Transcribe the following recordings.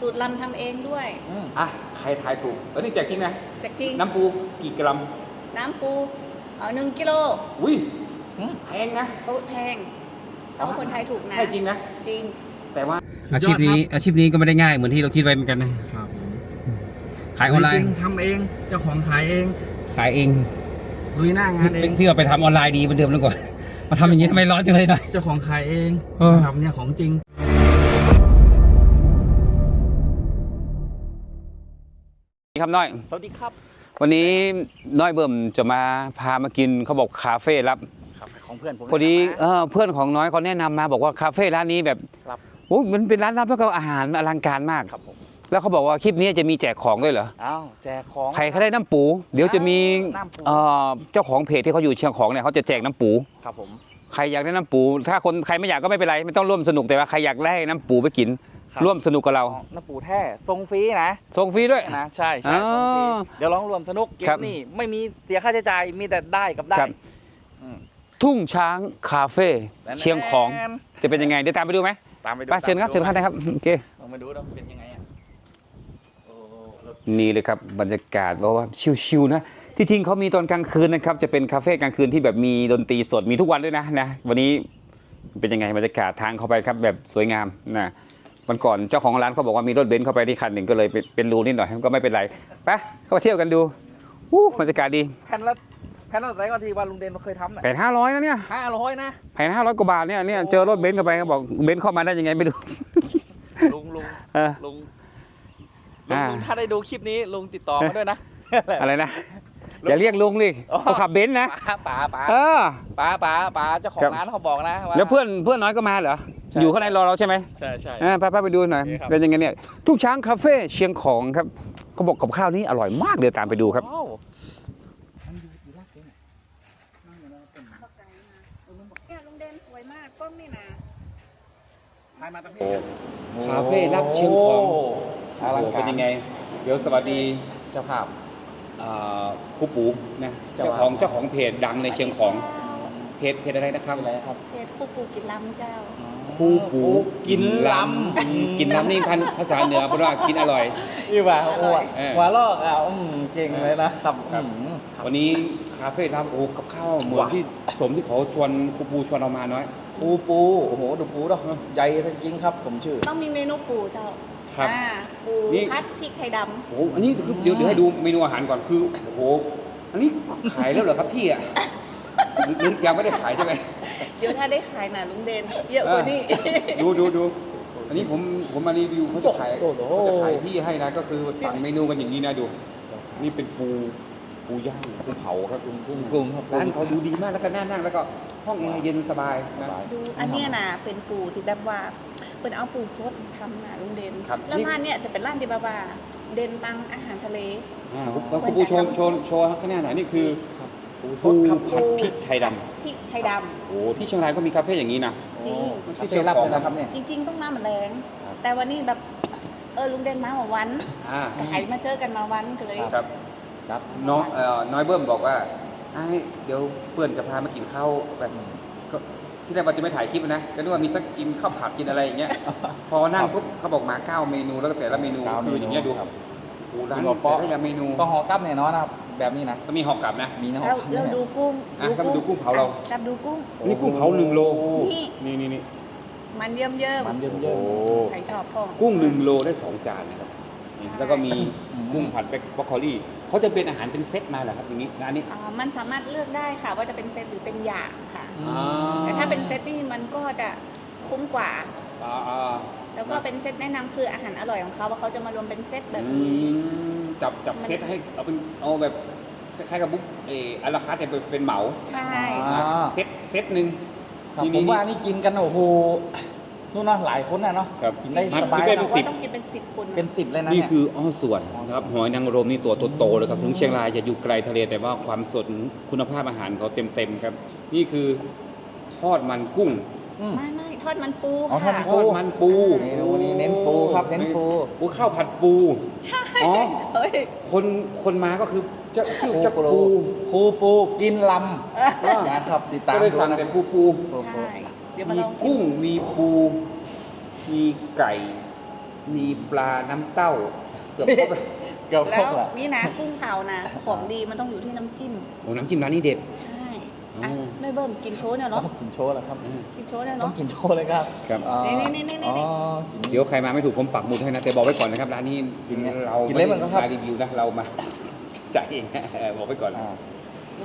สูตรลำทำเองด้วย อืมอะใครทายถูกเออนี่แจกจริงนะจากจริง น้ำปูกี่กรัมน้ำปูเอาหนึ่งกิโลอุ้ยอืมแพงนะโต๊ะแพงต้องคนไทยถูกนะ ใช่จริงนะ จริง แต่ว่า สุดยอดอาชีพนี้ครับอาชีพนี้ก็ไม่ได้ง่ายเหมือนที่เราคิดไว้เหมือนกันนะครับขายออนไลจริน์งๆทำเองเจ้าของขายเองขายเองลุยหน้างานเอง พี่เอาไปทำออนไลน์ดีเหมือนเดิมแล้วกว่ามาทำอย่างนี้ทำไมร้อนจังเลยหน่อย เจ้าของขายเองเออ ทำเนี่ยของจริง ครับน้อย สวัสดีครับ วันนี้น้อยเบิ่มจะมาพามากินเขาบอกคาเฟ่รับครับของเพื่อนผมพอดีแนะนำเอมาอเพื่อนของน้อยเขาแนะนำมาบอกว่าคาเฟ่ร้านนี้แบบครับโอ้ยมันเป็นร้านลับแล้วก็อาหารอลังการมากครับผมแล้วเขาบอกว่าคลิปนี้จะมีแจกของด้วยเหรออ้าวแจกของใครเขาได้น้ำปู เดี๋ยวจะมีน้ำปูเอ่อเจ้าของเพจที่เขาอยู่เชียงของเนี่ยเขาจะแจกน้ำปูครับผมใครอยากได้น้ำปู ถ้าคนใครไม่อยากก็ไม่เป็นไรไม่ต้องร่วมสนุกแต่ว่าใครอยากได้น้ำปูไปกิน ครับร่วมสนุกกับเราอ๋อน้ำปูแท้ทรงฟรีนะส่งฟรีด้วย นะใช่ใช่อ๋อทรงฟรีเดี๋ยวลองรวมสนุกเกครัมบ นี่ไม่มีเสียค่าใช้จ่ายมีแต่ได้กับได้ครับอืมทุ่งช้างคาเฟ่เชียงของจะเป็นยังไงเดี๋ยวตามไปดูไหมตามไปดูไปเชิญครับเชิญครับนะครับโอเค ลองมาดูนะเป็นยังไงอะโอ้นี่เลยครับบรรยากาศบอกว่าชิวๆนะที่จริงเขามีตอนกลางคืนนะครับจะเป็นคาเฟ่กลางคืนที่แบบมีดนตรีสดมีทุกวันด้วยนะนะวันนี้เป็นยังไงบรรยากาศทางเข้าไปครับแบบสวยงามนะ วันก่อนเจ้าของร้านเขาบอกว่ามีรถเบนซ์เข้าไปที่คันหนึ่งก็เลยเป็นเป็นรูนิดหน่อยก็ไม่เป็นไรไปเข้ามาเที่ยวกันดูอู้บรรยากาศดีแผ่นละแผ่นละไหนก่อนที่ว่าลุงเดนเคยทำน่ะแผนห้าร้อยนะเนี่ยห้าร้อยนะแผนห้าร้อยกว่าบาทเนี่ยเนี่ยเจอรถเบนซ์เข้าไปเขาบอกเบนซ์เข้ามาได้ยังไงไม่รู้ ลุงลุงเออ ลุงลุงอ่า ลุงถ้าได้ดูคลิปนี้ลุงติดต่อมาด้วยนะ อะไรนะอย่าเรียกลุงดิอ๋อ เขาขับเบนซ์นะป๋าป๋าป๋าเออ ป๋าป๋าป๋าเจ้าของครับ ร้านเขาบอกนะว่าแล้วเพื่อนเพื่อนน้อยก็มาเหรอ ใช่ อยู่ข้างในรอเราใช่ไหมใช่ใช่ อ่าไปไปไปดูหน่อย โอเคครับ เป็นยังไงเนี่ยทุกช้างคาเฟ่เชียงของครับเขาบอกกับข้าวนี้อร่อยมากเดี๋ยวตามไปดูครับ ว้าวเนี่ยลุงเดนสวยมากกล้องนี่นะถ่ายมาตั้งโอ้คาเฟ่รับเชียงของอลังโอ้โหการ เป็นยังไง เดี๋ยวสวัสดีเจ้าภาพอ่าครูปูนะเจ้าเจ้าของเจ้าของเพจดังในเชียงของเพจเพจอะไรนะครับอะไรครับ เพจคู่ปูกินลำเจ้า ครูปูกินล้อืมกินล้ำนี่พันภาษาเหนือเพราะว่ากินอร่อยำนี่ว่าโอ้ยเออหัวลอกอะอืมเก่งเลยนะครับครับอืมครับวันนี้คาเฟ่รับโอ้กับข้าวเหมือนว้าวที่สมที่เขาชวนครูปูชวนเรามาน้อยปูปูโอ้โหดูปูด้วยใหญ่จริงครับ สมชื่อ ต้องมีเมนูปูเจ้าครับอ่าปูนี่พัดพริกไทยดโอ้โหอันนี้คือเดี๋ยวเดี๋ยวให้ดูเมนูอาหารก่อนคือโอ้โหอันนี้ขายแล้วเหรอครับพี่อะ หรือหรือยังไม่ได้ขายใช่ไหมำเดี๋ยวถ้าได้ขายนะลุงเดนเยอะกว่านี้ ดูดูดูอันนี้ผมผมมารีวิวเขาจะขายโอ้โหเขาจะขายที่ให้นะ ก็คือสั่งเมนูกันอย่างนี้นะดู นี่เป็นปูปูย่างปูเผาครับกุ้งกุ้งกุ้งครับร้านเขาดูดีมากแล้วก็น่านั่งแล้วก็ห้องแอร์เย็นสบายนะดูอันเนี้ยนะเป็นปูที่แบบว่าเป็นเอาปูสดทำนะลุงเดนครับแล้วนี่ร้านเนี่ยจะเป็นร้านที่แบบว่าเด่นตังอาหารทะเลอ่าแล้วคุณปูโชว์โชว์โชว์ข้างหน้าหน่อยนี่คือครับ ปูสปูดครับผัดพริกไทยดพริกไทยดำโอ้ที่เชียงรายก็มีคาเฟ่อย่างนี้นะจริงคาเฟ่รับเลยนะครับเนี่ยำจริง ๆ ต้องมาเหมือนแรงครับ แต่วันนี้แบบ เออลุงเดนมาหัววันอ่าขายมาเจอกันมาวันก็เลย ครับครับน้องเอ่อน้อยเบิ้มบอกว่าไอ้เดี๋ยวเพื่อนจะพามากินข้าวแบบก็ที่แรกว่าจะไม่ถ่ายคลิปนะก็นึกว่ามีสักกินข้าวผัดกินอะไรอย่างเงี้ยพอนั่งปุ๊บเขาบอกมาเก้าเมนูแล้วก็แต่ละเมนูเก้าคืออย่างเงี้ยดูครับ โอ้ร้านจริงเหรอป๊อแต่ละอย่างเมนู ต้องห่อกลับแน่นอนนะครับแบบนี้นะ ก็มีหอกกลับนะ มีนะแล้วห่อกลับเราเนี่ย ดูกุ้งอะครับดูกุ้งเผาเราอะจับดูกุ้งอันนี่กุ้งเผาหนึ่งโล นี่ นี่นี่นี่มันเยิ่มเยิ่มมันเยิ้มโอ้ใครชอบพ่องกุ้งหนึ่งโลได้สองจานนะครับใช่แล้วก็มีอืม กุ้งผัดเบคบรอกโคลี่เขาจะเป็นอาหารเป็นเซตมาเหรอครับอย่างนี้ร้านนี้ อ่ามันสามารถเลือกได้ค่ะ ว่าจะเป็นเซตหรือเป็นอย่างค่ะอืมอ่าแต่ถ้าเป็นเซตนี่มันก็จะคุ้มกว่า อ่าอ่า แล้วก็เป็นเซตแนะนำคืออาหารอร่อยของเขาว่าเขาจะมารวมเป็นเซตแบบอืนี้ มจับจับมัน เซตให้เอาเป็นเอาแบบคล้ายๆกับบุ๊กเอออาราคาร์ทแต่เป็นเป็นเหมาใช่ อ่า เซตเซตหนึ่ง ครับนี่ผมนี่ว่านี่กินกันโอ้โหนู่นนะหลายคนนะเนาะครับกินได้มันสบายไม่ใช่นะเป็นว่าสิบต้องกินเป็นสิบคนเป็นสิบเลยนะนี่เนี่ย คืออ้อส่วนนะครับอ้อส่วนหอยนางรมนี่ตัวโตๆเลยครับ ถึงเชียงรายจะอยู่ไกลทะเลแต่ว่าความสดคุณภาพอาหารเขาเต็มๆครับ นี่คือทอดมันกุ้ง อืมไม่ไม่ ทอดมันปูอ๋อทอดค่ะมันทอดมันปูเมนูนี้เน้นปูครับเน้นปู ปูข้าวผัดปู ใช่อ๋อ เฮ้ย คนคนมาก็คือเจ้าชื่อปูเจ้าปูปูปูปูกินลอ่าำนะครับติดตามก็เลยสั่งดูนะแต่ปูปูปูปูใช่ เดี๋ยวมามีลองชิกุ้มงมีปู มีไก่ มีปลาน้ำเต้าเกือบครบเลยเกี่ยวแล้ข้อวงละนี่นะกุ้งเผานะ ของดีมันต้องอยู่ที่น้ำจิ้มโอ้น้ำจิ้มร้านนี้เด็ด ใช่อะอืมได้ เบิ่มกินโชว์เนี่ยต้อเนาะงกินโชว์แล้วครับกินโชว์เนี่ยต้อเนาะงกินโชว์เลยครับครับอ๋อนี่นี่นี่นี่อ๋อนี่ กิน เดี๋ยวใครมาไม่ถูกผมปักหมุดให้นะแต่บอกไว้ก่อนนะครับร้านนี้กินไงเรากินเล่นมันก็ครับ มารีวิวนะเรามา จ่ายเองนะเออบอกไว้ก่อนอ่า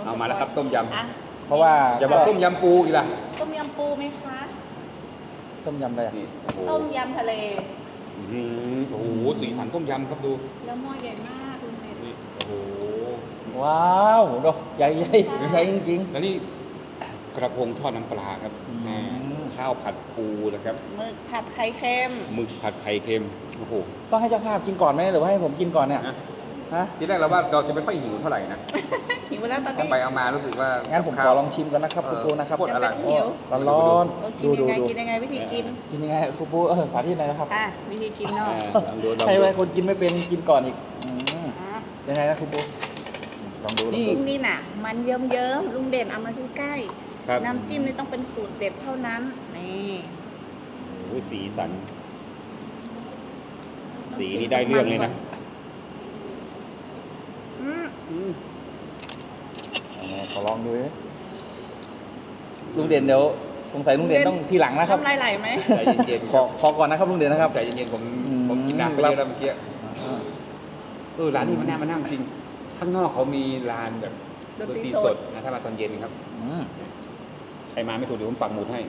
เอามาแล้วครับต้มยอะเพราะว่าำอย่าบอกต้มยำปูอีกล่ะต้มยำปูไหมคะ ต้มยำอะไรอะนี่โอ้โหต้มยำทะเล อื้อหือโอ้โหสีสันต้มยำครับดูแล้วหม้อใหญ่มากคุณเด็ดนี่โอ้โหว้าวดูใหญ่ใหญ่ใหญ่จริงแล้วนี่ กระพงทอดน้ำปลาครับอืม อ่าข้าวผัดปูนะครับหมึกผัดไข่เค็มหมึกผัดไข่เค็มโอ้โหๆต้องให้เจ้าภาพกินก่อนไหมหรือว่าให้ผมกินก่อนเนี่ยนะฮะทีแรกเราว่าเราจะไม่ค่อยหิวเท่าไหร่นะหิวแล้วตอนถ้านี้ไปเอามารู้สึกว่างั้ นผมขอลองชิมก่อนนะครับครูปูนะครับโคตรอร่อยจะเป็นหิว ร้อนร้อนเออๆกิดูนดูยังไงดูกินยังไงวิธีกิน กินยังไงครูปูเออสาธิตหน่อยนะครับอะวิธีกินเนาะอ่าลองดูลองให้ดูไว้คนกินไม่เป็นกินก่อนอีกอืมอะยังไงนะครูปูลองดูลองนี่ดูลุงนี่น่ะ มันเยิ้มเยิ้มๆลุงเด่นเอามาใกล้ ครับๆน้ำจิ้มนี่ต้องเป็นสูตรเด็ดเท่านั้น นี่โอ้ยสีสัน สีนี่ได้เรื่องเลยนะอืมอืมเอาไงขอลองดูดิลุงเด่นเดี๋ยวสงสัยลุงเด่นต้องทีหลังนะครับ น้ำลายไหลไหม ใจเย็นๆขอขอก่อนนะครับลุงเด่นนะครับ ใจเย็นๆผมอืม ผมกินน้ำไปเยอะแล้วเมื่อกี้เออร้านนี้มันน่ามานั่งจริง ข้างนอกเขามีร้านแบบดนดนตรีตรีสสดดนะถ้ามาตอนเย็นครับ อืม ใครมาไม่ถูกเดี๋ยวผมปักหมุดให้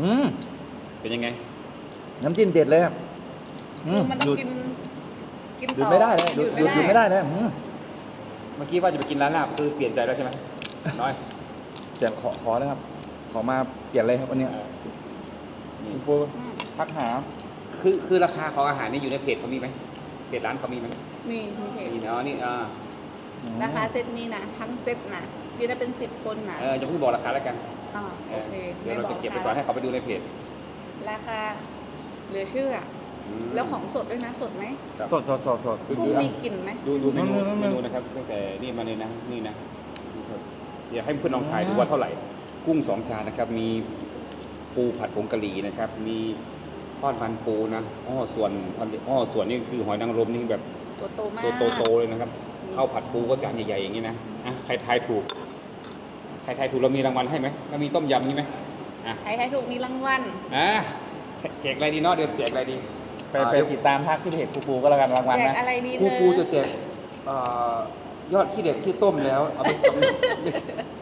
อืมเป็นยังไง น้ำจิ้มเด็ดเลยครับอืคือมันต้หอยุงดกินกินหยุดต่อไม่ได้เลยหยุดหยุดหยุดไม่ได้เลยอืมเมื่อกี้ว่าจะไปกินร้านลาบคือเปลี่ยนใจแล้วใช่ไหมน้อยเดี๋ยวขอขอนะครับ ขอมาเปลี่ยนเลยครับวันนี้เออนี่คุณปูอืมทักหา คือคือราคาของอาหารนี่อยู่ในเพจเขามีไหมเพจร้านเขามีไหมนี่มีเพจมีเนาะนี่อ่าอืมราคาเซตนี้นะทั้งเซตนะ ที่ได้เป็นสิบคนนะเออจะเพิ่งบอกราคาแล้วกันอ่าเอโออเคเดี๋ยวเราไม่จะเก็บไปราก่อนคาให้เขาไปดูในเพจราคาเหลือเชื่อมแล้วของสดด้วยนะสดไหมครับสดสดสดสดดูกุ้งดูอะมีกลิ่นไหมดูดูเมนูอืมอืมอืมเมนูนะครับตั้งแต่นี่มาเลยนะนี่นะเดี๋ยวให้เพื่อนลองทายดูอืมว่าเท่าไหร่ กุ้งสองจานนะครับ มีปูผัดผงกะหรี่นะครับ มีทอดมันปูนะอ้อส่วนอ้อส่วนนี่คือหอยนางรมนี่แบบตัวโตมากตัวโตๆเลยนะครับข้าวผัดปูก็จานใหญ่ๆอย่างนี้นะอะใครทายถูก ใครทายถูกเรามีรางวัลให้ไหมเรามีต้มยำนี่ไหมอะใครให้ถูกมีรางวัลอะแจกอะไรดีเนาะเดี๋ยวแจกอะไรดีไปอ่าไปเดี๋ยวติดตามทักที่เพจครูปูก็แล้วกันรางวัลแจกนะอะไรดีครูเธอปูจะแจกเอ่อยอดขี้เด็กที่ต้มแล้วเอาไปทำ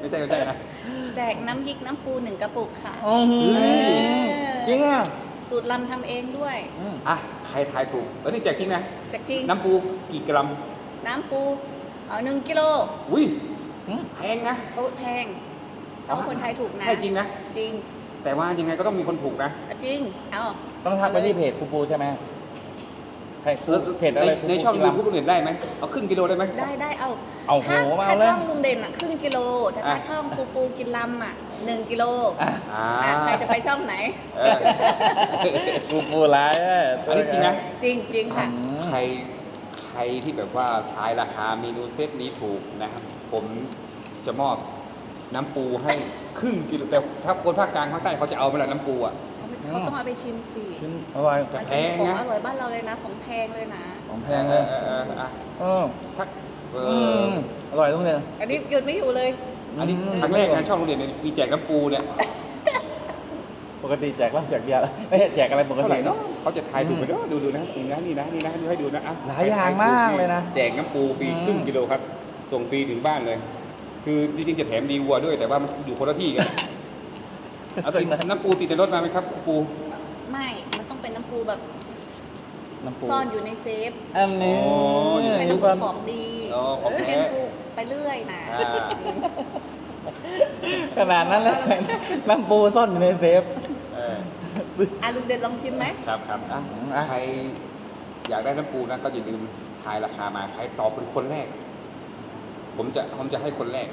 ไม่ใช่ไม่ใช่นะ แจกน้ำพริกน้ำปูหนึ่งกระปุกค่ะอือหือเฮ้ย จริงอะสูตรลำทำเองด้วยอืมอะใครทายถูกเออนี่แจกจริงนะแจกจริงน้ำปูกี่กรัมน้ำปูเอาหนึ่งกิโลอุ้ย อืมแพงนะโอ้แพงต้องคนไทยถูกนะให้จริงนะ จริงแต่ว่ายังไงก็ต้องมีคนถูกนะ อะจริง เอาต้องทักไปที่เพจครูปูใช่ไหมใครเพจอะไรในในช่องครูยูปูทูบลุงเด่นได้ไหมเอาครึ่งกิโลได้ไหม ได้ได้เอาเอาโหถ้ามาถ้าเอาเลย ช่องลุงเด่นอะครึ่งกิโล แต่ถ้าอะ ช่องปูปูกินลำอะหนึ่งกิโลอะอ่าอะใครจะไปช่องไหน เออครูปูร้ายะอันนี้จริงนะ จริงจริงค่ะ อืม ใครใครที่แบบว่าทายราคาเมนูเซตนี้ถูกนะครับ ผมจะมอบน้ำปูให้ครึ่งกิโลแต่ถ้าคนภาคกลางภาคใต้เขาจะเอาไหมล่ะน้ำปูอะ เขาต้องเอาไปชิมสิชิ้นอร่อยแต่มันแพเป็นงของนะอร่อยบ้านเราเลยนะ ของแพงเลยนะ ของแพงเลยอออออะเออถ้าเออือมอร่อยทุกเรื่องอันนี้หยุดไม่อยู่เลย อันนี้อืม ครั้งแรกนะช่องโรงเรียนเนี่ยมีแจกน้ำปูเนี่ยปกติแจกเหล้าแจกเบียร์ไม่ใช่แจกอะไรปกเท่าไหติ ร่เนาะเขาจะทายถูกไปเนาะดูดูนะนี่นะนี่นะนี่นะดูให้ดูนะอะหลายอย่างมากเลยนะแจกน้ำปูฟรีอืม ครึ่งกิโลครับ ส่งฟรีถึงบ้านเลย คือจริงๆจะแถมดีวัวด้วย แต่ว่ามันอยู่คนละที่กันเอาติดน้ำปูติดในรถมาไหมครับปูไม่ มันต้องเป็นน้ำปูแบบน้ำปูซ่อนอยู่ในเซฟอันนี้อ๋ออยู่เป็นในน้ำปูของดีอ๋อของแท้เป็นปูไปเรื่อยนะอ่าขนาดนั้นเลยน้ำปูซ่อนอยู่ในเซฟเอออะลุงเด่นลองชิมไหมครับครับอะอะใครอยากได้น้ำปูนะก็อย่าลืมทายราคามาใครตอบเป็นคนแรก ผมจะผมจะให้คนแรก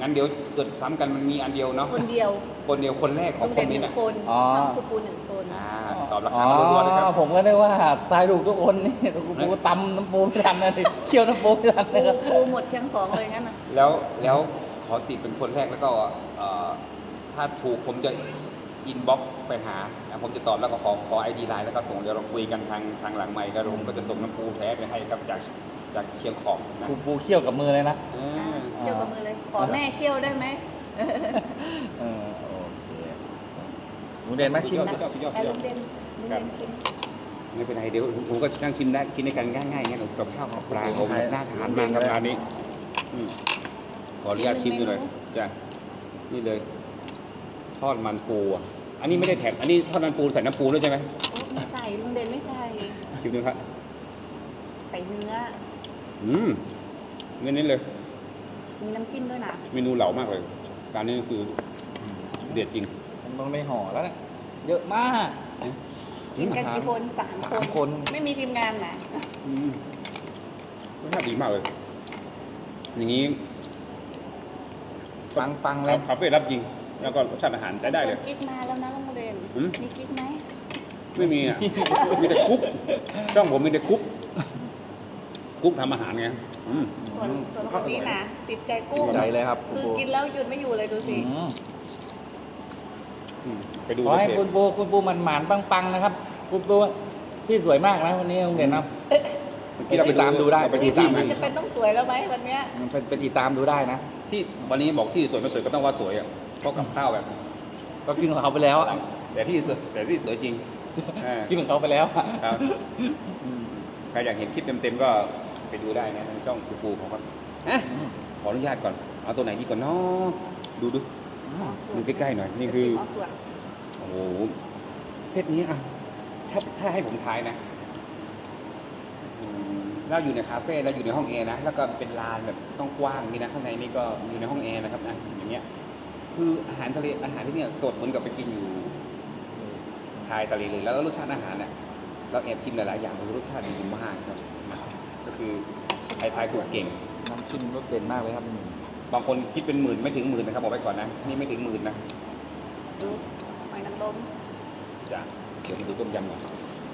งั้นเดี๋ยวเกิดซ้ำกันมันมีอันเดียวเนาะคนเดียวคนเดียวคนแรกขอลุงงคเด่นนหนี้นึ่งนะคนอ๋อ ช่องปูปูหนึ่งคน อ่าตอบราอ๋คาอมารัวๆนะครับ ผมก็นึกว่าตายถูกทุกคนนี่กูปูตำน้ำปูไม่ทันนะดิเคี่ยวน้ำปูไม่ทันปูนะครับ ปูหมดเชียงของเลยงั้นนะแล้วแล้วขอสิทธิ์เป็นคนแรกแล้วก็เอ่อถ้าถูกผมจะอินบ็อก ไปหานะผมจะตอบแล้วก็ขอขอไอดีไลน์แล้วก็ส่งเดี๋ยวเราคุยกันทางทางหลังใหม่ก็ผมก็จะส่งน้ำปูแท้ไปให้ครับจากจากเชียงของนะครูปูเคี่ยวกับมือเลยนะเออ่าอเคี่ยวกับมือเลย ขอแม่เคี่ยวได้ไหมเออโอเคลุงเด่นมาชิมสุนะดยอดสุดยอดแต่สุดยอลุดงเด่นลุงเด่นชิมไม่เป็นไรเดี๋ยวผมก็นั่งชิมได้กินในกันง่ายๆงั้นกับข้าวกับปลาผมน่าทานมากครับร้านนี้อืมขออนุญาตชิมดูเลยจ้ะนี่เลย ทอดมันปูอะ อันนี้ไม่ได้แถมอันนี้ทอดมันปูใส่น้ำปูด้วยใช่ไหมโอ้ไม่ใส่ลุงเด่นไม่ใส่ชิมดูครับใส่เนื้ออืมเน้นๆเลย มีน้ำจิ้มด้วยนะเมนูเหลามากเลยร้านนี้คือเด็ดจริงมันต้องไม่ห่อแล้วนะเยอะมากกินกันกี่คนสามสามคคนนไม่มีทีมงานนะอืมรสชาติดีมากเลย อย่างนี้ ปังปังๆเลยคาเฟ่รับจริง แล้วก็รสชาติอาหารใช้ได้เลยชวนกิ๊กมาแล้วนะลุงเด่นหืม มีกิ๊กไหมไม่มีอะ มีแต่กุ๊กช่องผมมีแต่กุ๊กกุ๊กทำอาหารไงอืมส่วนส่วนคนนี้นะติดใจกุ้งใจเลยครับคือกินแล้วหยุดไม่อยู่เลยดูสิ อืมอืมไปดูขอให้ในเพคุจณปูคุณปูมันหมานปังปังๆนะครับ คุณปูที่สวยมากนะวันนี้ลุงเด่นนะที่เราไปตามดูได้ ไปติดตามมัมันนจะเป็นต้องสวยแล้วไหมวันเนี้ยไปไปติดตามดูได้นะ ที่วันนี้บอกที่สวยไม่สวยก็ต้องว่าสวยอะเพราะกับข้าวแบบก็กินของเขาไปแล้วอะแต่ที่สวยแต่ที่สวยจริงอ่า กินของเขาไปแล้วอะครับใครอยากเห็นคลิปเต็มๆก็ไปดูได้นะทางช่องปูปูของเขาอะขออนุญาตก่อน เอาตัวไหนดีก่อนเนาะดูดูดูใกล้ๆหน่อย นี่คือชิมเอาส่วนโอ้โห เซตนี้อะ ถ้าถ้าให้ผมทายนะอืมเราอยู่ในคาเฟ่เราอยู่ในห้องแอร์นะ แล้วก็เป็นลานแบบต้องกว้างนี่นะ ข้างในนี่ก็อยู่ในห้องแอร์นะครับนะอย่างเงี้ย คืออาหารทะเลอาหารที่เนี่ยสดเหมือนกับไปกินอยู่ชายทะเลเลยแล้วรสชาติอาหารเนี่ยเราแอบชิมหลายๆอย่างรสชาติดีมากครับนะก็คือไทยทายถูกเก่งน้ำจิ้มรสเด่นมากเลยครับบางคนคิดเป็นหมื่นไม่ถึงหมื่นนะครับบอกไว้ก่อนนะนี่ไม่ถึงหมื่นนะดูหอยนางรมจ้ะเดี๋ยวมาดูต้มยำก่อน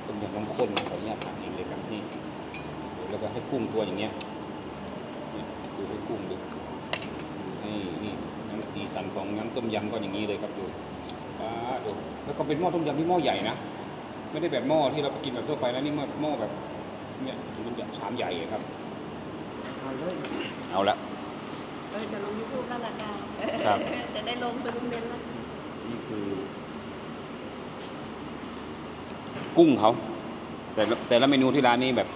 ต้มยำน้ำข้นขออนุญาตทำเองเลยครับนี่แล้วก็ให้กุ้งตัวอย่างเงี้ยเนี่ยดูให้กุ้งดูนี่นี่ น้ำสีสันของน้ำต้มยำก็อย่างนี้เลยครับดูป้าดูแล้วก็เป็นหม้อต้มยำที่หม้อใหญ่นะไม่ได้แบบหม้อที่เราไปกินแบบทั่วไปแล้วนี่หม้อหม้อแบบเนี่ยมันจะชามใหญ่อะครับ เอาละเออจะลงยูทูบแล้วล่ะค่ะครับ จะได้ลงไปลุงเด่นแล้วนี่คือ กุ้งเขาแต่ละแต่ละเมนูที่ร้านนี้แบบ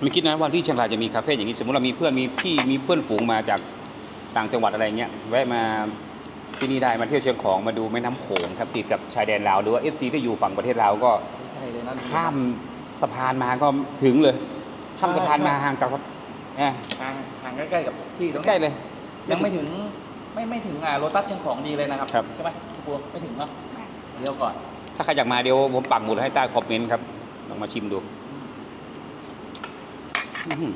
ไม่คิดนะว่าที่เชียงรายจะมีคาเฟ่อย่างนี้ สมมติเรามีเพื่อนมีพี่มีเพื่อนฝูงมาจาก ต่างจังหวัดอะไรเงี้ยแวะมาที่นี่ได้มาเที่ยวเชียงของมาดูแม่น้ำโขงครับติดกับชายแดนลาวหรือว่าเอฟซีที่อยู่ฝั่งประเทศลาวก็ใช่เลยนะข้ามสะพานมาก็ถึงเลยข้ามสะพานมาห่างจากสะเอ่อห่างห่างใกล้ๆกับที่ตรงนี้ใกล้เลย ยังไม่ถึงไม่ไม่ถึงอ่าโรตัสเชียงของดีเลยนะครับครับ ใช่ไหมคุณปูไม่ถึงเนาะเดี๋ยวก่อนถ้าใครอยากมาเดี๋ยวผมปักหมุดให้ใต้คอมเมนต์ครับลองมาชิมดูอื้อหือ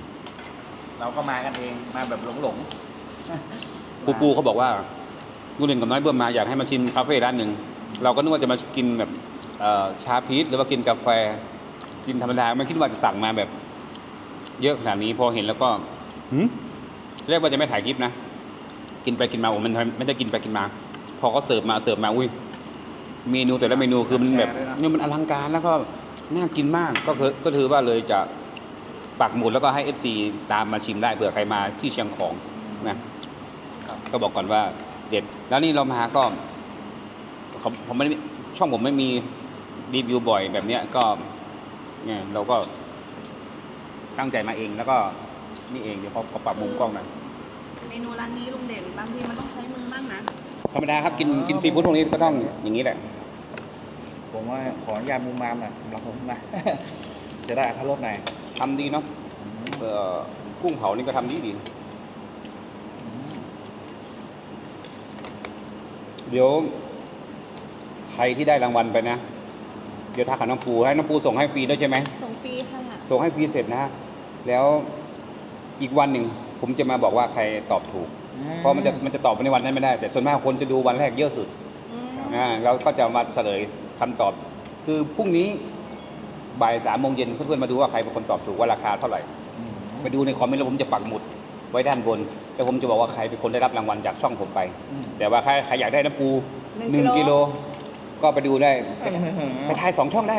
เราก็มากันเองมาแบบหลงๆ ครูปูเขาบอกว่าลูกเรียนกับน้อยเบิ่มมาอยากให้มาชิมคาเฟ่ร้านหนึ่งเราก็นึกว่าจะมากินแบบเอ่อชาพีชหรือว่ากินกาแฟ กินธรรมดาไม่คิดว่าจะสั่งมาแบบ เยอะขนาดนี้พอเห็นแล้วก็หืมเรียกว่าจะไม่ถ่ายคลิปนะกินไปกินมาโอ้มันไม่ได้กินไปกินมา พอเขาเสิร์ฟมาเสิร์ฟมาอุ้ยเมนูแต่ละเมนูคือมันแบบแชร์ด้วยนะเนี่ยมันอลังการแล้วก็น่ากินมากก็คือก็ถือว่าเลยจะปักหมุดแล้วก็ให้ FC ตามมาชิมได้เผื่อใครมาที่เชียงของนะครับ ก็บอกก่อนว่าเด็ด แล้วนี่เรามาก็เขาผมไม่ได้ช่องผมไม่มีรีวิวบ่อยแบบเนี้ยก็เนี่ยเราก็ตั้งใจมาเองแล้วก็นี่เองเดี๋ยวเขาเขาปรับมุมกล้องหน่อยเมนูร้านนี้ลุงเด่นบางทีมันต้องใช้มือบ้างนะธรรมดาครับกินกินซีฟู้ดพวกนี้ก็ต้องอย่างนี้แหละ ผมว่าขออนุญาตมุมมามหน่อยสำหรับผมนะ จะได้อรรถรสหน่อยทำดีเนาะเอ่อกุ้งเผานี่ก็ทำดีดี เดี๋ยว ใครที่ได้รางวัลไปนะ เดี๋ยวทักหาน้องปูให้น้องปูส่งให้ฟรีด้วยใช่ไหม ส่งฟรีค่ะส่งให้ฟรีเสร็จนะแล้วอีกวันหนึ่งผมจะมาบอกว่าใครตอบถูก เพราะมันจะมันจะตอบในวันนั้นไม่ได้ แต่ส่วนมากคนจะดูวันแรกเยอะสุดอืมอ่าเราก็จะมาเฉลยคำตอบ คือพรุ่งนี้บ่ายสามโมงเย็นเพื่อนๆมาดูว่าใครเป็นคนตอบถูกว่าราคาเท่าไหร่อืมไปดูในคอมเมนต์แล้วผมจะปักหมุด ไว้ด้านบน แต่ผมจะบอกว่าใครเป็นคนได้รับรางวัลจากช่องผมไป อืม แต่ว่าใครใครอยากได้น้ำปูหนึ่งหนึ่งกิกิโลโล ก็ไปดูได้อื้อหือไปทายสองช่องได้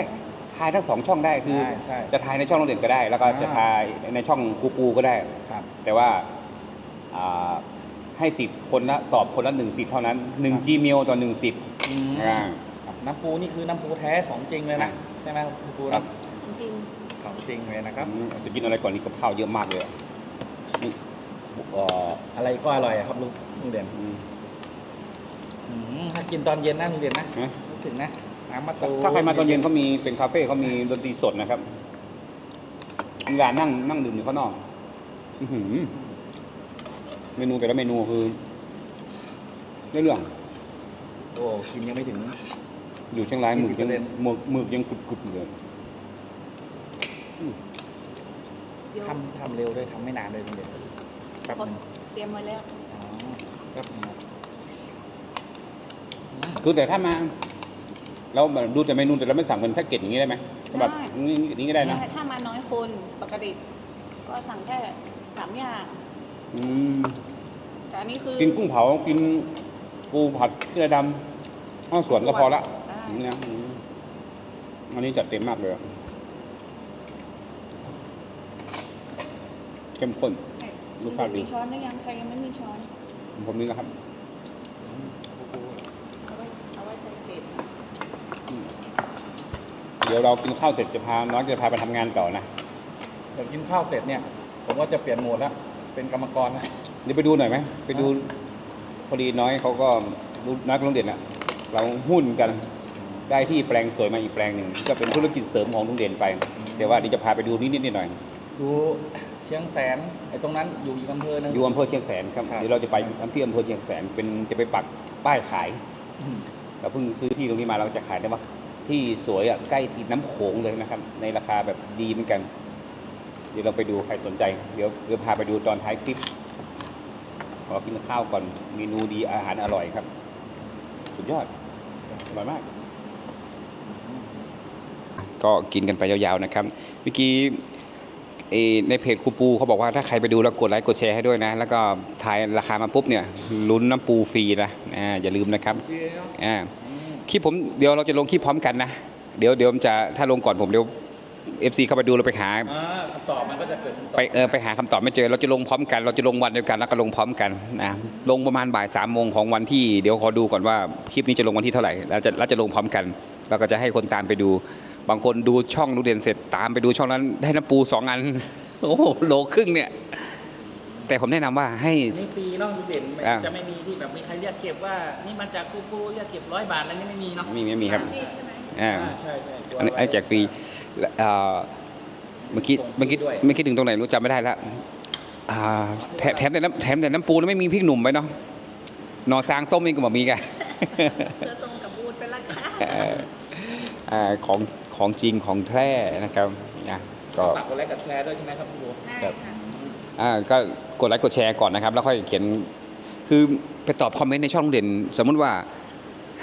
ทายทั้งสองช่องได้คือ ใช่ใช่จะทายในช่องโรงเรียนก็ได้ แล้วก็อ่า จะทายในช่องครูปูก็ได้ ครับแต่ว่าอ่าให้สิทธิ์คนละตอบคนละหนึ่งสิทธิ์เท่านั้นหนึ่ง Gmail ต่อหนึ่งสิทธิ์อืมอ่า ครับน้ำปูนี่คือน้ำปูแท้ของจริงเลยนะอะใช่ไหมครับคุณปูครับจริงของจริงเลยนะครับอืมจะกินอะไรก่อนนี่กับข้าวเยอะมากเลยอะนี่เอ่ออะไรก็อร่อยอะครับลุงลุงเด่นอืมอืมถ้ากินตอนเย็นนะลุงเด่นนะฮะ นึกถึงนะน้ำมะตูถ้าใครมาตอนเย็นเขามีเป็นคาเฟ่เขามีดนตรีสดนะครับมีร้านนั่งนั่งดื่มอยู่ข้างนอกอื้อหือเมนูแต่ละเมนูคือได้เรื่อง โอ้กินยังไม่ถึง อยู่เชียงรายหมึกยัง20%หมึกหมึกยังกรุบๆอยู่เลยๆเดี๋ยวทำทำเร็วด้วยทำไม่นานเลยลุงเด่นแป๊บเขาหนึงเตรียมไว้แล้วอ๋อแป๊บหนึงครับอืมคือแต่ถ้ามา เราดูแต่เมนูแต่เราไม่สั่งเป็นแพ็กเกจอย่างนี้ได้ไหมแบบได้ นี้นี้ก็ได้นะถ้ามาน้อยคนปกติ ก็สั่งแค่สามอย่างอืมแต่อันนี้คือกินกุ้งเผากินปูผัดเกลือดำข้าวสวนก็พอละได้อย่างนี้นะอืมอันนี้จัดเต็มมากเลยอะเข้มข้น ลูกค้าดีมีช้อนหรือยังใครยังไม่มีช้อน ผมนี่นะครับ เอาไว้เอาไว้ใส่เศษเดี๋ยวเรากินข้าวเสร็จจะพาน้องจะพาไปทำงานต่อนะ เดี๋ยวกินข้าวเสร็จเนี่ย ผมก็จะเปลี่ยนโหมดแล้ว เป็นกรรมกรนะเดี๋ยวไปดูหน่อยไหมไปดูพอดีน้อยเขาก็รู้นักโรงเรียนอะเราหุ้นกันได้ที่แปลงสวยมาอีกแปลงหนึ่งก็เป็นธุรกิจเสริมของโรงเรียนไป แต่ว่าเดี๋ยวจะพาไปดูนิดๆหน่อยดูเชียงแสนไอ้ตรงนั้นอยู่อีกอำเภอหนึงๆอยู่อำเภอเชียงแสนครับครับ เดี๋ยวเราจะไปที่อำเภอเชียงแสนเป็นจะไปปักป้ายขายอืมเราเพิ่งซื้อที่ตรงนี้มาเราจะขายได้ว่าที่สวยอะใกล้ติดน้ำโขงเลยนะครับ ในราคาแบบดีเหมือนกัน เดี๋ยวเราไปดูใครสนใจ เดี๋ยวเดี๋ยวพาไปดูตอนท้ายคลิป ขอกินข้าวก่อนเมนูดีอาหารอร่อยครับ สุดยอดอร่อยมาก ก็กินกันไปยาวๆนะครับเมื่อกี้เอ่อ ในเพจครูปูเขาบอกว่าถ้าใครไปดูแล้วกดไลค์กดแชร์ให้ด้วยนะ แล้วก็ทายราคามาปุ๊บเนี่ยลุ้นน้ำปูฟรีนะอ่าอย่าลืมนะครับเชียวอ่าอืมคลิปผมเดี๋ยวเราจะลงคลิปพร้อมกันนะ เดี๋ยวเดี๋ยวผมจะถ้าลงก่อนผมเดี๋ยวเอฟซีเข้าไปดูเราไปหาอ่าคำตอบมันก็จะเกิดคำตอบไปเออไปหาคำตอบไม่เจอ เราจะลงพร้อมกัน เราจะลงวันเดียวกันแล้วก็ลงพร้อมกันนะลงประมาณบ่ายสามโมงของวันที่เดี๋ยวขอดูก่อนว่าคลิปนี้จะลงวันที่เท่าไหร่แล้วจะแล้วจะลงพร้อมกัน เราก็จะให้คนตามไปดู บางคนดูช่องดูเด่นเสร็จตามไปดูช่องนั้น ได้น้ำปูสองอัน โอ้โหโลครึ่งเนี่ย แต่ผมแนะนำว่าให้ นี่ฟรีเนาะดูเด่นไม่อ่า จะไม่มีที่แบบมีใครเรียกเก็บว่า นี่มาจากครูปูเรียกเก็บร้อยบาทอะไรนี่ไม่มีเนาะมีไม่มีครับชีพใช่ไหมอ่า อ่าใช่ใช่ตัวอันนี้อันนี้แจกฟรีและเอ่อเมื่อกี้เมื่อกี้ด้วยเมื่อกี้ถึงตรงไหนรู้จำไม่ได้ละอ่าแถมแถมแต่น้ำแถมแต่น้ำปูแล้วไม่มีพริกหนุ่มไปเนาะนอซางต้มนี่ก็บอกมีกัน เพื่อส่งกับบูธเป็นราคาเอ่ออ่าของ ของจริงของแท้นะครับนะก็ฝากกดไลค์กดแชร์ด้วยใช่ไหมครับคุณครูใช่ครับค่ะอ่าก็กดไลค์กดแชร์ก่อนนะครับแล้วค่อยเขียนคือไปตอบคอมเมนต์ในช่องเด่น สมมุติว่า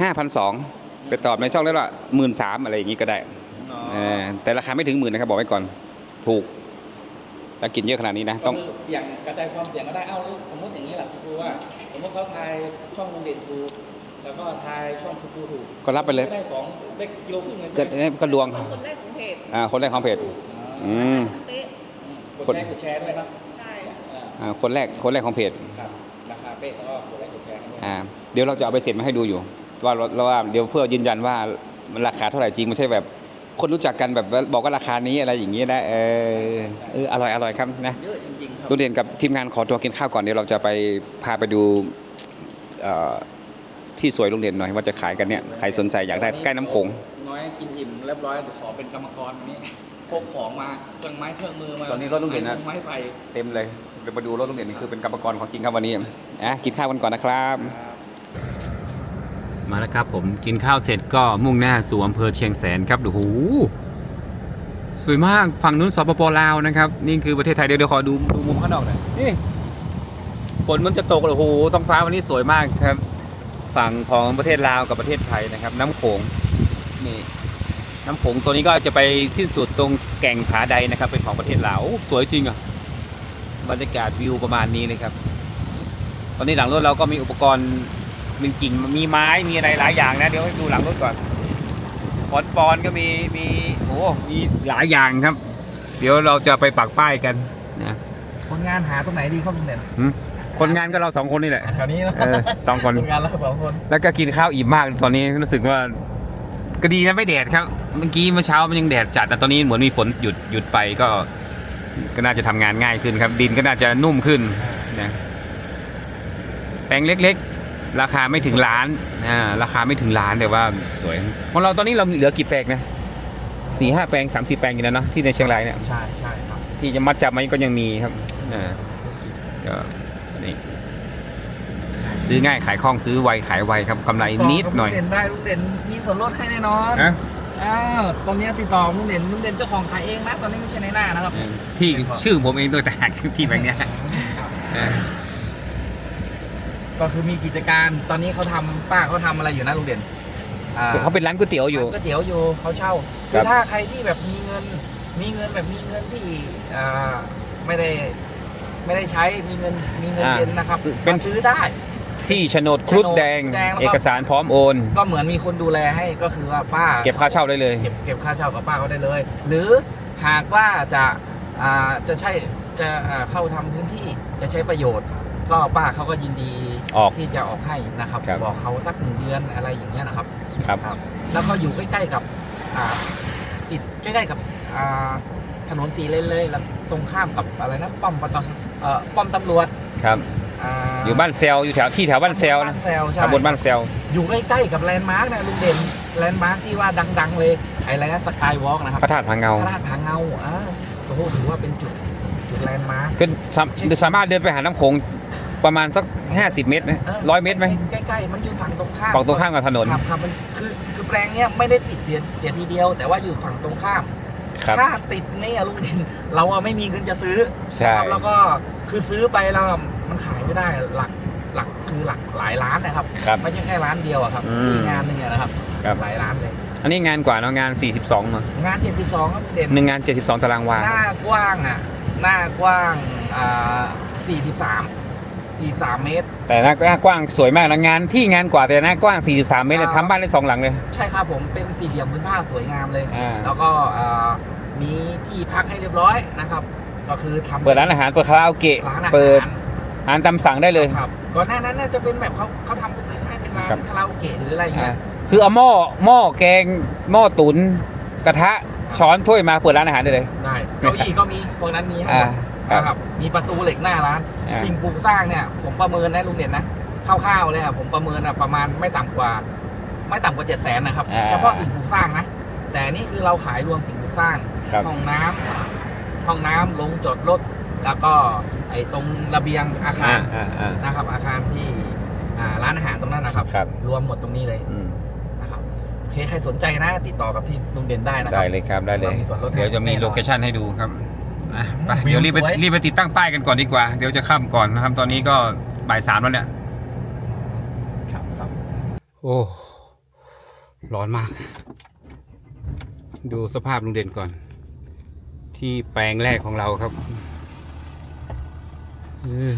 5,200ไปตอบในช่องแล้วว่าหมื่นสามอะไรอย่างนี้ก็ได้เออแต่ราคาไม่ถึงหมื่นนะครับบอกไว้ก่อนถูกแล้วกินเยอะขนาดนี้นะต้ต้อองงเสี่ยงกระจายความเสี่ยงก็ได้เอ้าแล้วสมมติอย่างนี้แหละคุณครูว่าสมมติเขาทายช่องลุงเด่นถูก แล้วก็ทายช่องครูปูถูกก็รับไปเลย ได้ของได้กิโลครึ่งเลยก็ใช่ไหมก็ดวงคนแรกของเพจอ่าคนแรกของเพจอืม เป๊ะอืมกดแชร์กดแชร์ด้วยครับใช่อ่าอ่าคนแรกคนแรกของเพจครับราคาเป๊ะแล้วก็กดไลค์กดแชร์กันด้วยอ่าเดี๋ยวเราจะเอาไปเสร็จมาให้ดูอยู่ว่าเราว่าเดี๋ยวเพื่อยืนยันว่ามันราคาเท่าไหร่จริงไม่ใช่แบบ คนรู้จักกันแบบว่าบอกว่าราคานี้อะไรอย่างนี้นะเออเอออร่อยอร่อยครับนะ เยอะจริงๆครับ โรงเรียนกับทีมงานขอตัวกินข้าวก่อนเดี๋ยวเราจะไปพาไปดูเอ่อ ที่สวยโรงเรียนหน่อยว่าจะขายกันเนี่ยใครสนใจอยากได้ใกล้น้ำโขงน้อยกินอิ่มเรียบร้อยเดี๋ยวขอเป็นกรรมกรวันนี้พกของมาเครื่องไม้เครื่องมือมาตอนนี้รถโรงเรียนนะไม้ไผ่เต็มเลยเดี๋ยวมาดูรถโรงเรียนนี่คือเป็นกรรมกรของจริงครับวันนี้อะกินข้าวกันก่อนนะครับ มาแล้วครับผมกินข้าวเสร็จก็มุ่งหน้าสู่อำเภอเชียงแสนครับโอ้โหสวยมากฝั่งนู้นสปปลาวนะครับนี่คือประเทศไทยเดี๋ยวเดี๋ยวขอดูดูมุมข้างนอกหน่อยนี่ฝนมันจะตกเลยโอ้โหท้องฟ้าวันนี้สวยมากครับ ฝั่งของประเทศลาวกับประเทศไทยนะครับ น้ำโขงนี่น้ำโขงตัวนี้ก็จะไปสิ้นสุดตรงแก่งผาใดนะครับเป็นของประเทศลาวโอ้สวยจริงอะบรรยากาศวิวประมาณนี้เลยครับ ตอนนี้หลังรถเราก็มีอุปกรณ์มีกิ่งมีไม้มีอะไรหลายอย่างนะเดี๋ยวให้ดูหลังรถก่อนปอนปอนก็มีมีโอ้มีหลายอย่างครับ เดี๋ยวเราจะไปปักป้ายกันนะคนงานหาตรงไหนดีครับลุงเด่นหึ คนงานก็เราสองคนนี่แหละแถวนี้นะเออสองคน คนงานเราสองคนแล้วก็กินข้าวอิ่มมากตอนนี้รู้สึกว่าก็ดีนะไม่แดดครับ เมื่อกี้เมื่อเช้ามันยังแดดจัดแต่ตอนนี้เหมือนมีฝนหยุดหยุดไปก็ก็น่าจะทำงานง่ายขึ้นครับ ดินก็น่าจะนุ่มขึ้นนะแปลงเล็กๆ ราคาไม่ถึงล้านอ่าราคาไม่ถึงล้านแต่ว่าสวยของเราตอนนี้เราเหลือกี่แปลงนะสี่ห้าแปลงสามสี่แปลงอยู่แล้วเนาะที่ในเชียงรายเนี่ยใช่ใช่ครับ ที่จะมัดจับมันก็ยังมีครับอ่าก็ นี่ซื้อง่ายขายคล่องซื้อไวขายไวครับกำไรนิดหน่อย ลุงเด่นได้ลุงเด่นมีส่วนลดให้แน่นอนนะอ้าวตอนนี้ติดต่อลุงเด่นลุงเด่นเจ้าของขายเองนะตอนนี้ไม่ใช่ในหน้านะครับที่ชื่อผมเองตัวแต่างที่แบบเนี้ยเออก็คือมีกิจการตอนนี้เขาทำป้าเขาทำอะไรอยู่นะลุงเด่นอ่า เขาเป็นร้านก๋วยเตี๋ยวอยู่ ก๋วยเตี๋ยวอยู่เขาเช่าครัคือบถ้าใครที่แบบมีเงิน มีเงินแบบมีเงินที่อ่าไม่ได้ ไม่ได้ใช้มีเงินมีเงินอ่าเย็นนะครับซื้อเป็น มาซื้อได้ ที่โฉนดครุฑแดงแดงแล้วก็ เอกสารพร้อมโอน ก็เหมือนมีคนดูแลให้ก็คือว่าป้า เก็บค่าเช่าได้เลย เก็บเก็บค่าเช่ากับป้าเขาได้เลย หรือหากว่าจะอ่าจะใช่จะอ่าเข้าทำพื้นที่จะใช้ประโยชน์ ก็ป้าเขาก็ยินดีออกที่จะออกให้นะครับครับบอกเขาสักหนึ่งเดือนอะไรอย่างเงี้ยนะครับครับ ครับ แล้วก็อยู่ใกล้ๆกับอ่าติดใกล้ๆกับอ่าถนนสีเลนเลยแล้วตรงข้ามกับอะไรนะป้อมปต เอ่อป้อมตำรวจครับ อ่าอยู่บ้านเซลอยู่แถวที่แถวบ้านเซลนะบ้านเซลใช่ตำบลบ้านเซลอยู่ใกล้ๆกับแลนด์มาร์กนะลุงเด่นแลนด์มาร์กที่ว่าดัง ๆ เลยไอ้อะไรนะสกายวอล์กนะครับพระธาตุพังเงาพระราชผาเงาอ่าโอ้โหถือว่าเป็นจุดจุดแลนด์มาร์ก คือสามสามารถเดินไปหาน้ำโขงประมาณสักห้าสิบเมตรไหมร้อยเมตรไหมใกล้ๆ มันอยู่ฝั่งตรงข้ามฝั่งตรงข้ามกับถนน ครับครับมันคือคือแปลงเนี้ยไม่ได้ติดเสียเสียทีเดียว แต่ว่าอยู่ฝั่งตรงข้าม ครับถ้าติดเนี่ยลุงเด่นเราอะไม่มีเงินจะซื้อใช่นะครับแล้วก็คือซื้อไปแล้วมันขายไม่ได้หลักหลักคือหลักหลายล้านนะครับ ครับ ไม่ใช่แค่ร้านเดียวอะครับอืมที่งานหนึงเนี่ยนะครับ ครับ หลายล้านเลย อันนี้งานกว่าเนอะงาน 42เนอะงาน 72ครับลุงเด่นหนึ่งงาน 72 ตารางวา หน้ากว้างอะหน้ากว้างอ่า43 43 เมตร แต่หน้าหน้ากว้างสวยมากนะงานที่งานกว่าแต่หน้ากว้าง 43 เมตรเนี่ยทำบ้านได้สองหลังเลย ใช่ครับผมเป็นสี่เหลี่ยมพื้นผ้าสวยงามเลย อ่า แล้วก็อ่ามีที่พักให้เรียบร้อยนะครับ ก็คือทำเปิดร้านอาหารเปิดคาราโอเกะร้านอาหารเปิดอาหารตามสั่งได้เลย ครับก่อนหน้านั้นน่าจะเป็นแบบเขาเขาทำเป็นคล้ายๆเป็นร้านครับ คาราโอเกะหรืออะไรอย่างเงี้อ่ายคือเอาหม้อหม้อแกงหม้อตุ๋นกระทะช้อนถ้วยมาเปิดร้านอาหารได้เลย ได้เก้าอี้ก็มีพวกนั้นมีให้อ่าหมด นะครับมีประตูเหล็กหน้าร้าน อ่า สิ่งปลูกสร้างเนี่ย ผมประเมินนะลุงเด่นนะคร่าวๆเลยอะผมประเมินอะประมาณไม่ต่ำกว่า ไม่ต่ำกว่าเจ็ดแสนนะครับ อ่า เฉพาะสิ่งปลูกสร้างนะ แต่นี่คือเราขายรวมสิ่งปลูกสร้าง ครับ ห้องน้ำห้องน้ำลงจอดรถ แล้วก็ไอ้ตรงระเบียงอาคาอ่าร อ่าอ่า นะครับ อาคารที่อ่าร้านอาหารตรงนั้นนะครับ ครับ รวมหมดตรงนี้เลยอืมนะครับโอเคใครสนใจนะ ติดต่อกับที่ลุงเด่นได้นะครัได้เลยครับได้เลย เรามีส่วนลดให้เดี๋ยวจะมีแน่นอน โลเคชั่นให้ดูครับ อะไปวิวเดี๋ยวรีบไปสวย รีบไปติดตั้งป้ายกันก่อนดีกว่า เดี๋ยวจะข้ามก่อนนะครับ ตอนนี้ก็บ่ายสามแล้วเนี่ย ครับครับโอ้ ร้อนมาก ดูสภาพลุงเด่นก่อน ที่แปลงแรกของเราครับเออ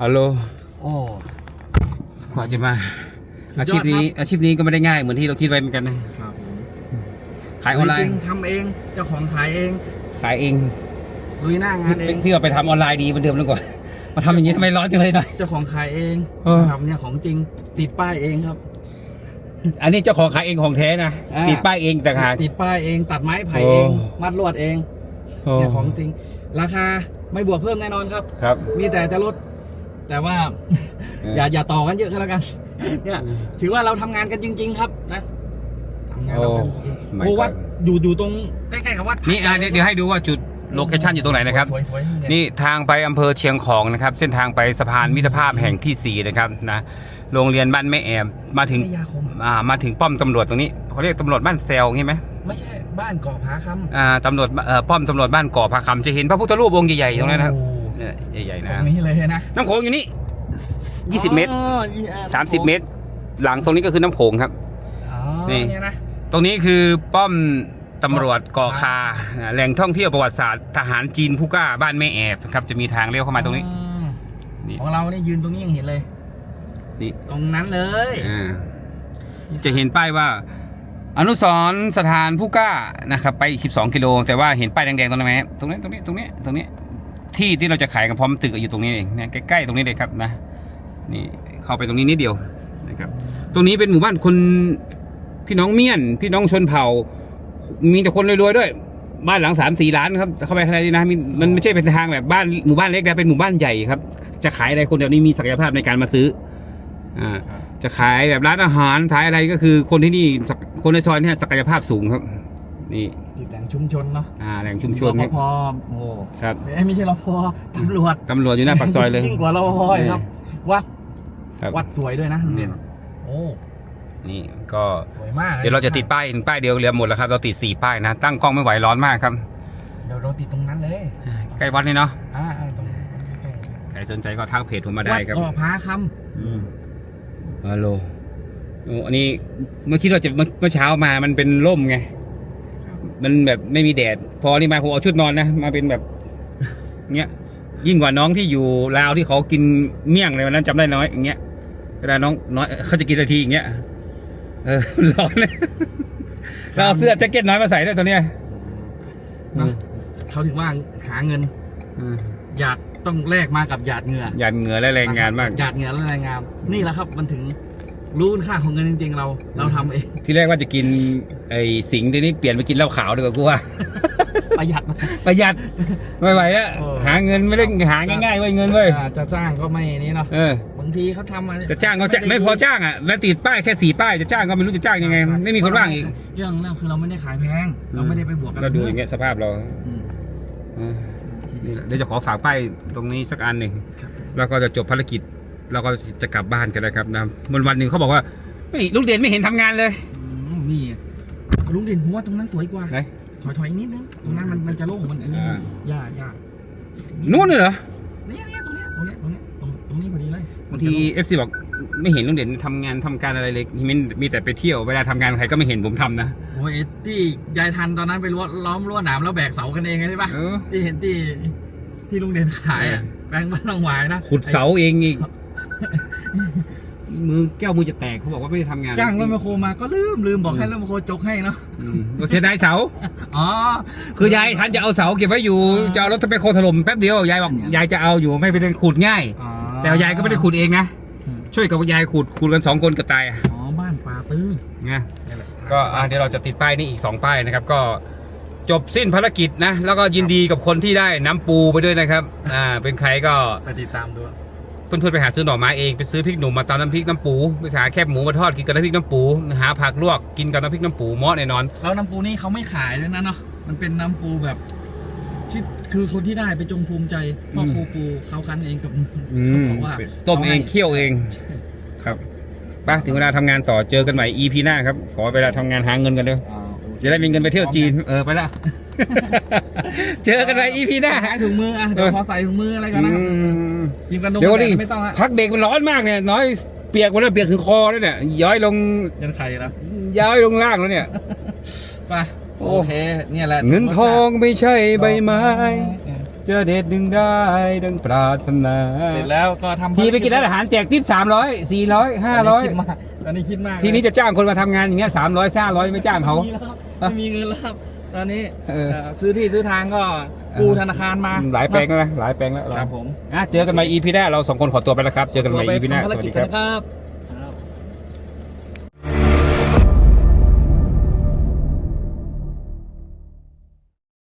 ฮัลโหลโอ้ กว่าจะมา สุดยอดอาชีพนี้ครับอาชีพนี้ก็ไม่ได้ง่ายเหมือนที่เราคิดไว้เหมือนกันนะ ครับผมขายออนไลจริน์ งๆทำเองเจ้าของขายเอง ขายเองลุยหน้างานเองพี่ว่าไปทำออนไลน์ดีเหมือนเดิมดีกว่า มาทำอย่างนี้ทำไมร้อนจังเลยหน่อย เจ้าของขายเองเออ ครับเนี่ยของจริงติดป้ายเองครับอันนี้เจ้าของขายเองของแท้นะอ่าติดป้ายเองต่างหาก ติดป้ายเองตัดไม้ไผ่โอ้เองมัดลวดเองโอ้เนี่ยของจริง ราคาไม่บวกเพิ่มแน่นอนครับ ครับ มีแต่จะลดแต่ว่าเอออ ย่าอย่าต่อกันเยอะก็แล้วกัน เนี่ยถือว่าเราทำงานกันจริง ๆ ครับนะทำงานโอ้เรากันจริง my โอ้วัด God อยู่อยู่ตรงใกล้ๆกับวัดนี่อะเดี๋ยวเดี๋ยวให้ดูว่าจุดโลเคชั่นอยู่ตรงไหนนะครับ สวยๆเยนี่ทางไปอำเภอเชียงของนะครับ เส้นทางไปสะพานมิตรภาพแห่งที่4นะครับนะโรงเรียนบ้านแม่แอมมาถึงวิทยาคมอ่ามาถึงป้อมตำรวจตรงนี้เขาเรียกตำรวจบ้านเซลใช่ไหมไม่ใช่บ้านเกาะผาคำอ่าตำรวจเอ่อป้อมตำรวจบ้านก่อพาคำจะเห็นพระพุทธรูปองค์ใหญ่ๆตรงนั้นนะครับโอ้เนี่ยใหญ่ๆตนะรงนี้เลยนะน้ำโขงอยู่นี่20 เมตร อ๋อยี่อะ30 เมตร หลังตรงนี้ก็คือน้ำโขงครับ อ๋อนี่ เนี่ยนะ ตรงนี้คือป้อมตำรวจเกาะคาแหล่งท่องเที่ยวประวัติศาสตร์ทหารจีนผู้กล้าบ้านแม่แอบครับจะมีทางเลี้ยวเข้ามาตรงนี้อืมนี่ ของเราเนี่ยยืนตรงนี้ยังเห็นเลย นี่ตรงนั้นเลยอ่าจะเห็นป้ายว่า อนุสรณ์สถานผู้กล้านะครับไปอีก12กิโลแต่ว่าเห็นป้ายแดงๆตรงนั้นไหมตรงนี้ตรงนี้ตรงนี้ตรงนี้ที่ที่เราจะขายกันพร้อมตึกอยู่ตรงนี้เองเนี่ยใกล้ๆตรงนี้เลยครับนะนี่เข้าไปตรงนี้นิดเดียวนะครับตรงนี้เป็นหมู่บ้านคน พี่น้องเมียน พี่น้องชนเผ่า มีแต่คนรวยๆด้วย บ้านหลังสามสี่ล้านครับเข้าไปข้างในนี่นะมีมันไม่ใช่เป็นทางแบบบ้านหมู่บ้านเล็กนะเป็นหมู่บ้านใหญ่ครับ จะขายอะไรคนเดียวนี้มีศักยภาพในการมาซื้ออ่าจะขายแบบร้านอาหารขายอะไรก็คือคนที่นี่ศักคนในซอยเนี่ยศักยภาพสูงครับนี่ติดแหล่งชุมชนเนาะอ่าแหล่งชุมชนรครับปภโอ้ครับเอ้ยไม่ใช่รปภตำรวจตำรวจอยู่หน้าปากซอยเลยยิ่งกว่ารปภอีกครับวัดครับวัดสวยด้วยนะอืมเด่นโอ้ นี่ก็สวยมากลเดี๋ยวเราจะติดป้ายป้ายเดียวเหลือหมดแล้วครับ เราติดสี่ป้ายนะ ตั้งกล้องไม่ไหวร้อนมากครับ เดี๋ยวเราติดตรงนั้นเลยใกล้วัดนี่เนาะอ่าอ่าตรงนี้ใกล้ใครสนใจก็ทักเพจผมมาๆได้วัดครับเกาะพาคอืมฮัลโหลโอ้อันนี้เมื่อคิดว่าจะเมื่อเมื่อเช้ามามันเป็นร่มไง มันแบบไม่มีแดด พอนี่มาผมเอาชุดนอนนะ มาเป็นแบบเงี้ยยิ่งกว่าน้องที่อยู่ลาวที่เขากินเมี่ยงเลยวันนั้นจำได้น้อยอย่างเงี้ยเวลาน้องน้อยเขาจะกินนาทีอย่างเงี้ย เออร้อนเลยเราเอาเสื้อแจ็คเก็ตน้อยมาใส่ด้วยตัวเนี้ยำนะเขาถึงว่าหาเงิน อืมหยาดต้องแลกมากับหยาดเหงื่อหยาดเหงื่อและแรงงานมาก หยาดเหงื่อและแรงงานนี่แหละครับ มันถึงรู้คุณค่าของเงินจริง ๆ เรา เราทำเอง ที่แรกว่าจะกินไอ้สิงห์ทีนี้เปลี่ยนไปกินเหล้าขาวดีกว่ากูว่า ประหยัดนะประหยัดไม่ไหวแล้วเออ หาเงินไม่ได้หาง่ายๆเว้ยเงินเว้ยอ่าจะจ้างก็ไม่นี่เนาะเออบางทีเขาทำมาจะจ้างก็จะไม่พอจ้างอะแล้วติดป้ายแค่สี่ป้ายจะจ้างก็ไม่รู้จะจ้างยังไงไม่มีคนว่างอีกเรื่องเรื่องคือเราไม่ได้ขายแพงเราไม่ได้ไปบวกกันเราดูอย่างเงี้ยสภาพเราอืมเออนี่แหละเดี๋ยวจะขอฝากป้ายตรงนี้สักอันหนึ่งแล้วก็จะจบภารกิจเราก็จะกลับบ้านกันนะครับนะวันวันหนึ่งเขาบอกว่าไม่ลูกเด่นไม่เห็นทำงานเลยอืมนี่ลุงเด่นผมว่าตรงนั้นสวยกว่า ไหน ถอยถอยอีกนิดนึงตรงนั้นมันมันจะโล่งมันอันนี้อ่าหญ้าหญ้านู่นเลยเหรอเนี่ยเนี่ยตรงเนี้ยตรงเนี้ยตรงเนี้ยตรงตรงนี้พอดีเลยบางทีเอฟซีบอกไม่เห็นลุงเด่นทำงานทำการอะไรเลยมีมีแต่ไปเที่ยวเวลาทำงานใครก็ไม่เห็นผมทำนะโอ้ยที่ยายทันตอนนั้นไปล้วล้อมรั้วหนามแล้วแบกเสากันเองใช่ปะเออที่เห็นที่ที่ลุงเด่นขายอะเออแปลงบ้านนางหวายนะขุดเสาเองอีก มือแก้วมือจะแตกเขาบอกว่าไม่ได้ทำงานจ้างรถแมคโครมาก็ลืมลืมบอกให้รถแมคโครจกให้เนาะอืมก็เสียดายเสา อ๋อ คือยายทันจะเอาเสาเก็บไว้อยู่อ่า จะเอารถไปโคถล่มแป๊บเดียวยายบอกยายจะเอาอยู่ไม่เป็นขุดง่าย อ๋อ แต่ยายก็ไม่ได้ขุดเองนะช่วยกับยายขุดขุดกันสองคนกับตายอะอ๋อบ้านป่าตื้อไงก็อะเดี๋ยวเราจะติดป้ายนี่อีกสองป้ายนะครับก็จบสิ้นภารกิจนะแล้วก็ยินดีกับคนที่ได้น้ำปูไปด้วยนะครับอ่าเป็นใครก็ ไปติดตามดูเพื่อนๆไปหาซื้อหน่อไม้เองไปซื้อพริกหนุ่มมาตำน้ำพริกน้ำปูไปหาแคบหมูมาทอดกินกับน้ำพริกน้ำปูหาผักลวกกินกับน้ำพริกน้ำปูเหมาะแน่นอน แล้วน้ำปูนี่เขาไม่ขายด้วยนะเนาะมันเป็นน้ำปูแบบที่คือคนที่ได้ไปจงภูมิใจพ่อครูปูเขาคั้นเองกับเขาบอกว่าต้มเองเคี่ยวเองครับไปถึงเวลาทำงานต่อเจอกันใหม่ EP หน้าครับขอเวลาทำงานหาเงินกันเลยอ่าโอเคจะได้มีเงินไปเที่ยวจีนเออไปละ เจอกันใหม่ EP หน้าขายถุงมืออะเดี๋ยวขอใส่ถุงมืออะไรก่อนนะครับอืมทีมกันดงเดี๋ยวกันดิแดดไม่ต้องละพักเบรกมันร้อนมากเนี่ย น้อยเปียกหมดแล้วเปียกถึงคอแล้วเนี่ย ย้อยลงยันไข่แล้วย้อยลงล่างแล้วเนี่ย ไปโอ้โอเคเนี่ยแหละเงินทองไม่ใช่ใบไม้เออจะเด็ดดึงได้ดังปรารถนาเสร็จแล้วก็ทำทีไปกินร้านอาหารแจกทิปสามร้อยสี่ร้อยห้าร้อยคิดมากตอนนี้คิดมากทีนี้จะจ้างคนมาทำงานอย่างเงี้ยสามร้อยห้าร้อยไม่จ้างเขาไม่มีแล้วครับไม่มีเงินแล้วครับ ตอนนี้เออ เอ่อซื้อที่ซื้อทางก็กู้ธนาคารมาหลายแปลงแล้วนะหลายแปลงแล้วครับผมอะเจอกันใหม่ EP หน้าเราสองคนขอตัวไปแล้วครับ เจอกันใหม่ EP หน้าทำภารสวัสกิจดีคกัรับนนะครับ